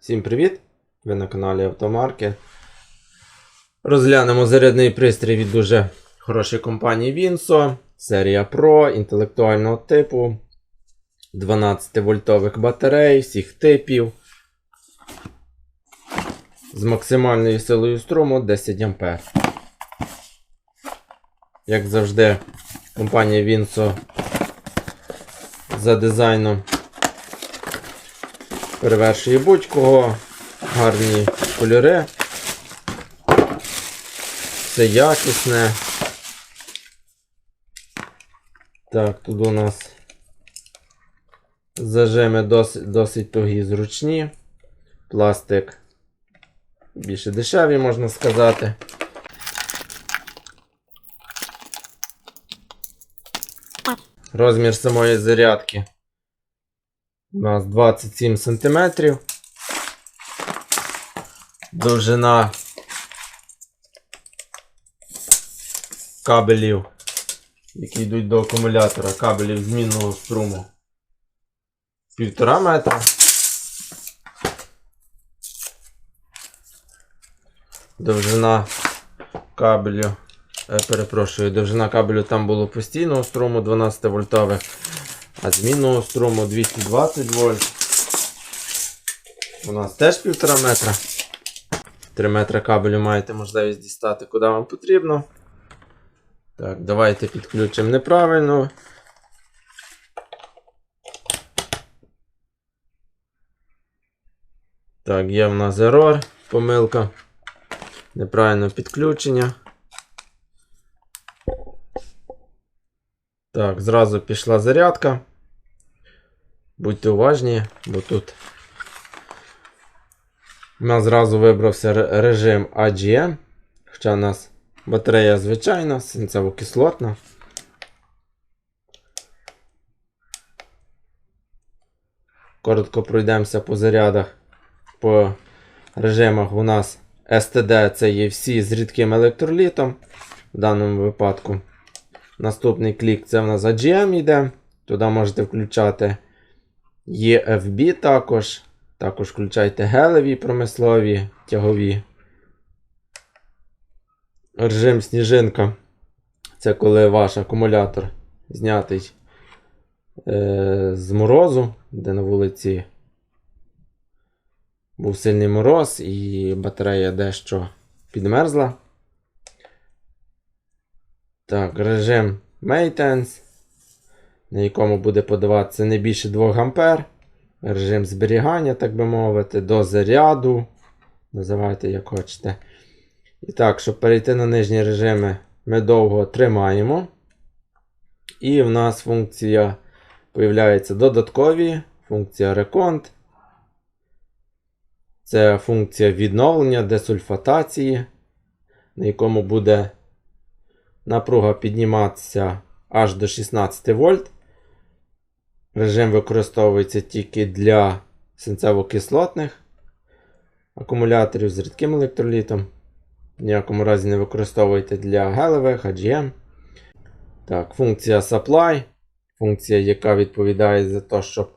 Всім привіт! Ви на каналі Автомарки. Розглянемо зарядний пристрій від дуже хорошої компанії Winso. Серія Pro інтелектуального типу. 12 вольтових батарей всіх типів. З максимальною силою струму 10 А. Як завжди, компанія Winso за дизайном перевершує будь-кого. Гарні кольори. Все якісне. Так, тут у нас зажими досить, досить тугі зручні. Пластик більше дешеві, можна сказати. Розмір самої зарядки у нас 27 см. Довжина кабелів, які йдуть до акумулятора, кабелів змінного струму. Півтора метра. Довжина кабелю. е, Перепрошую, довжина кабелю там було постійного струму 12 вольтових, а змінного струму 220 вольт. У нас теж півтора метра. 3 метра кабелю маєте можливість дістати, куди вам потрібно. Так, давайте підключимо неправильно. Так, є в нас ерор, помилка. Неправильне підключення. Так, зразу пішла зарядка. Будьте уважні, бо тут у нас зразу вибрався ре- режим AGM. Хоча у нас батарея звичайна, синцево-кислотна. Коротко пройдемося по зарядах. По режимах у нас STD це є всі з рідким електролітом. В даному випадку. Наступний клік це в нас AGM йде. Туди можете включати EFB також. Також включайте гелеві промислові тягові. Режим сніжинка. Це коли ваш акумулятор знятий е, з морозу, де на вулиці був сильний мороз і батарея дещо підмерзла. Так, режим Maintenance, на якому буде подаватися не більше 2 А. Режим зберігання, так би мовити, до заряду. Називайте, як хочете. І так, щоб перейти на нижні режими, ми довго тримаємо. І в нас функція появляється додаткові. Функція Recont. Це функція відновлення десульфатації, на якому буде напруга підніматися аж до 16 вольт. Режим використовується тільки для синцево-кислотних акумуляторів з рідким електролітом. В ніякому разі не використовуйте для гелевих, AGM. Так, функція Supply. Функція, яка відповідає за те, щоб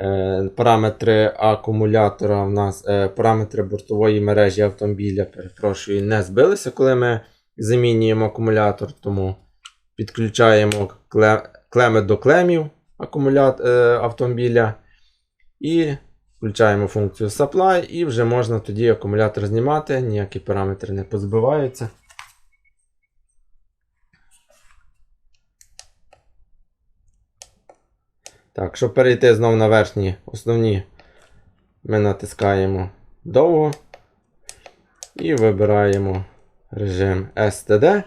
е, параметри акумулятора в нас, е, параметри бортової мережі автомобіля, перепрошую, не збилися, коли ми замінюємо акумулятор. Тому підключаємо кле- клеми до клемів акумулят, е, автомобіля. І включаємо функцію Supply, і вже можна тоді акумулятор знімати, ніякі параметри не позбиваються. Так, щоб перейти знову на верхні основні, ми натискаємо довго і вибираємо режим STD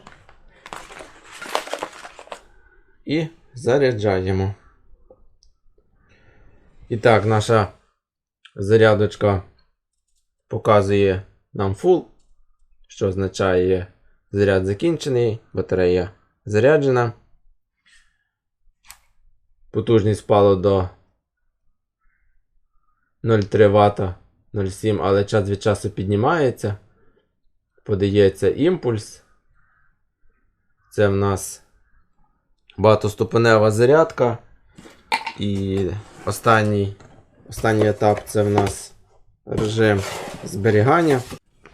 і заряджаємо. І так, наша зарядочка показує нам full, що означає заряд закінчений, батарея заряджена. Потужність впала до 0,3 Вт 0,7, але час від часу піднімається. Подається імпульс. Це в нас багатоступенева зарядка. І останній, останній етап це в нас режим зберігання.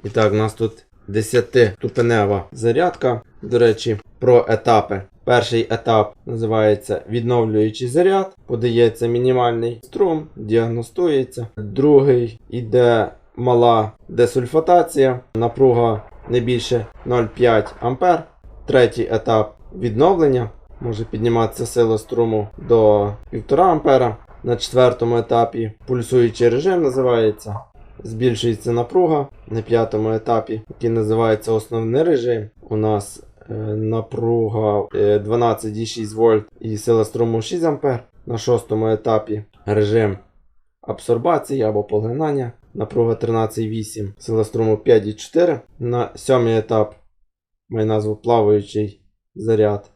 І так, у нас тут 10-ступенева зарядка. До речі, про етапи. Перший етап називається відновлюючий заряд. Подається мінімальний струм, діагностується. Другий іде мала десульфатація, напруга не більше 0,5 А. Третій етап відновлення. Може підніматися сила струму до 1,5 А. На четвертому етапі пульсуючий режим називається. Збільшується напруга на п'ятому етапі, який називається основний режим. У нас е, напруга е, 12,6 вольт і сила струму 6 А. На шостому етапі режим абсорбації або поглинання. Напруга 13,8, сила струму 5,4. На сьомий етап має назву плаваючий заряд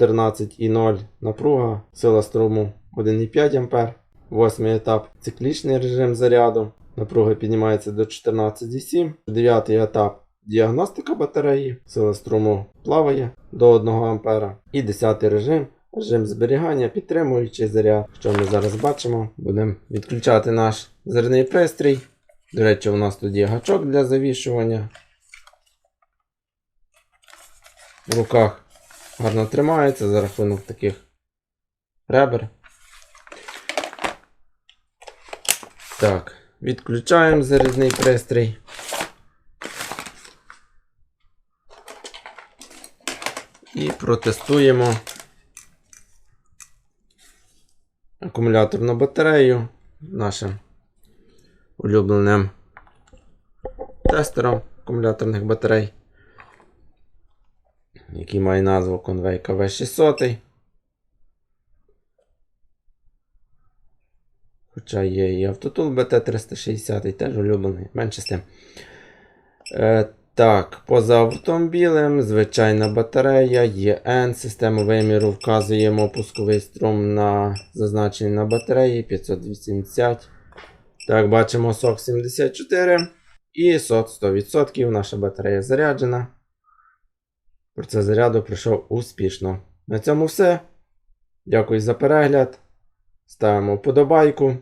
14,0 напруга, сила струму 1,5 А. Восьмий етап циклічний режим заряду. Напруга піднімається до 14,7. Дев'ятий етап діагностика батареї. Сила струму плаває до 1 А. І десятий режим режим зберігання, підтримуючий заряд. Що ми зараз бачимо? Будемо відключати наш зерний пристрій. До речі, у нас тут є гачок для завішування. В руках гарно тримається за рахунок таких ребер. Так, відключаємо зарядний пристрій. І протестуємо акумуляторну батарею нашим улюбленим тестером акумуляторних батарей, який має назву Convey KV600. Хоча є і автотул BT360, і теж улюблений, менше з. Е, так, поза автомобілем, звичайна батарея, ЄН, систему виміру вказуємо пусковий струм на зазначений на батареї 580. Так, бачимо сок 74 і сот 100%. Наша батарея заряджена. Процес заряду пройшов успішно. На цьому все. Дякую за перегляд. Ставимо вподобайку.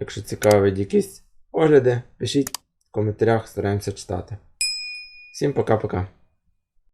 Якщо цікавить якісь огляди, пишіть в коментарях, стараємося читати. Всім пока-пока.